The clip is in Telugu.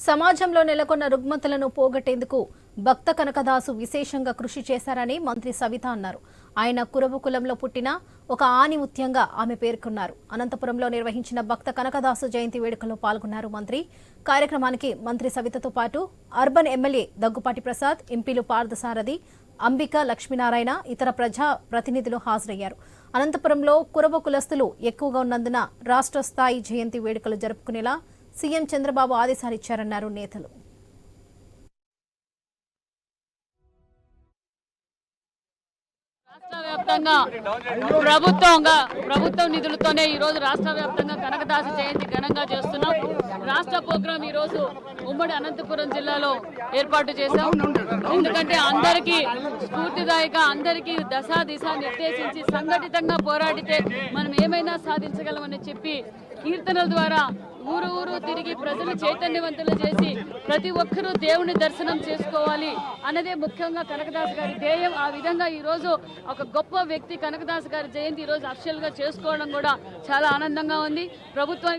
సమాజంలో నెలకొన్న రుగ్మతలను పోగొట్టేందుకు భక్త కనకదాసు విశేషంగా కృషి చేశారని మంత్రి సవిత అన్నారు. ఆయన కురవ కులంలో పుట్టిన ఒక ఆనిముత్యంగా ఆమె పేర్కొన్నారు. అనంతపురంలో నిర్వహించిన భక్త కనకదాసు జయంతి వేడుకలో పాల్గొన్నారు మంత్రి. కార్యక్రమానికి మంత్రి సవితతో పాటు అర్బన్ ఎమ్మెల్యే దగ్గుపాటి ప్రసాద్ ఎంపీలు పార్థసారథి అంబిక లక్ష్మీనారాయణ ఇతర ప్రజా ప్రతినిధులు హాజరయ్యారు. అనంతపురంలో కురవ కులస్తులు ఎక్కువగా ఉన్నందున రాష్ట్ర స్థాయి జయంతి వేడుకలు జరుపుకునేలా సీఎం చంద్రబాబు ఆదేశాలిచ్చారన్నారు నేతలు. రాష్ట్ర వ్యాప్తంగా ప్రభుత్వంగా ప్రభుత్వం నిధులతోనే ఈ రోజు రాష్ట్ర వ్యాప్తంగా కనకదాసు జయంతి ఘనంగా చేస్తున్నాం. రాష్ట్ర ప్రోగ్రాం ఈ రోజు ఉమ్మడి అనంతపురం జిల్లాలో ఏర్పాటు చేశాం. ఎందుకంటే అందరికీ స్ఫూర్తిదాయక అందరికీ దశ దిశ నిర్దేశించి సంఘటితంగా పోరాడితే మనం ఏమైనా సాధించగలమని చెప్పి కీర్తనల ద్వారా ఊరు ఊరు తిరిగి ప్రజలు చైతన్యవంతులు చేసి ప్రతి ఒక్కరూ దేవుని దర్శనం చేసుకోవాలి అన్నదే ముఖ్యంగా కనకదాస్ గారి ధ్యేయం. ఆ విధంగా ఈ రోజు ఒక గొప్ప వ్యక్తి కనకదాస్ గారి జయంతి ఈరోజు రోజు గా చేసుకోవడం కూడా చాలా ఆనందంగా ఉంది. ప్రభుత్వం